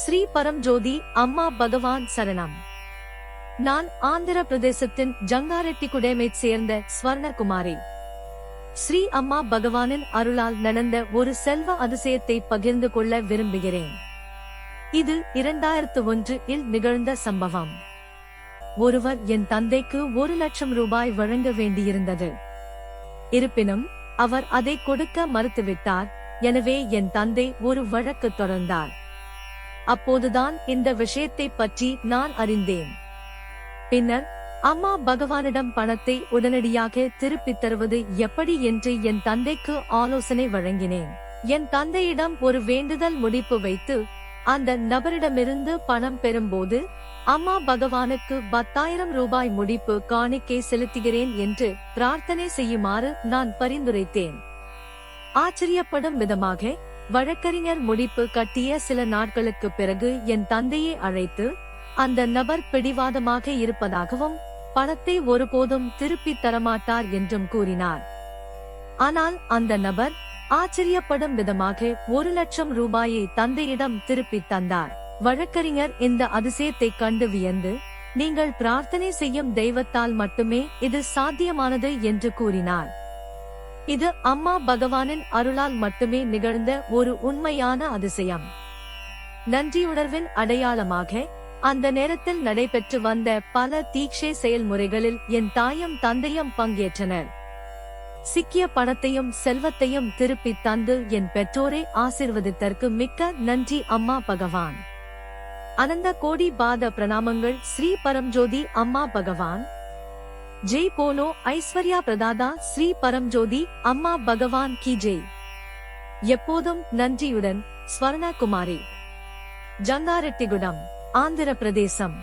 ஸ்ரீ பரம்ஜோதி அம்மா பகவான் சரணம். நான் ஆந்திர பிரதேசத்தின் ஜங்காரெட்டிகுடேமைச் சேர்ந்த ஸ்வர்ணகுமாரி. ஸ்ரீ அம்மா பகவானின் அருளால் நடந்த ஒரு செல்வ அதிசயத்தை பகிர்ந்து கொள்ள விரும்புகிறேன். இது இரண்டாயிரத்து ஒன்று இல் நிகழ்ந்த சம்பவம். ஒருவர் என் தந்தைக்கு ஒரு லட்சம் ரூபாய் வழங்க வேண்டியிருந்தது. இருப்பினும் அவர் அதை கொடுக்க மறுத்துவிட்டார். எனவே என் தந்தை ஒரு வழக்கு தொடர்ந்தார். அப்போதுதான் இந்த விஷயத்தை பற்றி நான் அறிந்தேன். பின்னர் அம்மா பகவானிடம் பணத்தை உடனடியாக திருப்பித் தருவது எப்படி என்று என் தந்தைக்கு ஆலோசனை வழங்கினேன். என் தந்தையிடம் ஒரு வேண்டுதல் முடிப்பு வைத்து அந்த நபரிடமிருந்து பணம் பெறும்போது அம்மா பகவானுக்கு பத்தாயிரம் ரூபாய் முடிப்பு காணிக்கை செலுத்துகிறேன் என்று பிரார்த்தனை செய்யுமாறு நான் பரிந்துரைத்தேன். ஆச்சரியப்படும் விதமாக வழக்கறிஞர் முடிப்பு கட்டிய சில நாட்களுக்கு பிறகு என் தந்தையை அழைத்து அந்த நபர் பிடிவாதமாக இருப்பதாகவும் பணத்தை ஒருபோதும் திருப்பித் தரமாட்டார் என்றும் கூறினார். ஆனால் அந்த நபர் ஆச்சரியப்படும் விதமாக ஒரு லட்சம் ரூபாயை தந்தையிடம் திருப்பித் தந்தார். வழக்கறிஞர் இந்த அதிசயத்தை கண்டு வியந்து நீங்கள் பிரார்த்தனை செய்யும் தெய்வத்தால் மட்டுமே இது சாத்தியமானது என்று கூறினார். இது அம்மா பகவானின் அருளால் மட்டுமே நிகழ்ந்த ஒரு உண்மையான அதிசயம். நன்றியுணர்வின் அடையாளமாக அந்த நேரத்தில் நடைபெற்று வந்த பல தீட்சை செயல்முறைகளில் என் தாயும் தந்தையும் பங்கேற்றனர். சிக்கிய பணத்தையும் செல்வத்தையும் திருப்பி தந்து என் பெற்றோரை ஆசிர்வதித்தற்கு மிக்க நன்றி அம்மா பகவான். அனந்த கோடி பாத பிரணாமங்கள் ஸ்ரீ பரம்ஜோதி அம்மா பகவான். ஜெய் போலோ ஐஸ்வர்யா பிரதாதா ஸ்ரீ பரம்ஜோதி அம்மா பகவான் கி ஜெய். எப்போதும் நன்றியுடன் ஸ்வர்ணகுமாரி. ஜங்காரெட்டிகுடம் ஆந்திர பிரதேசம்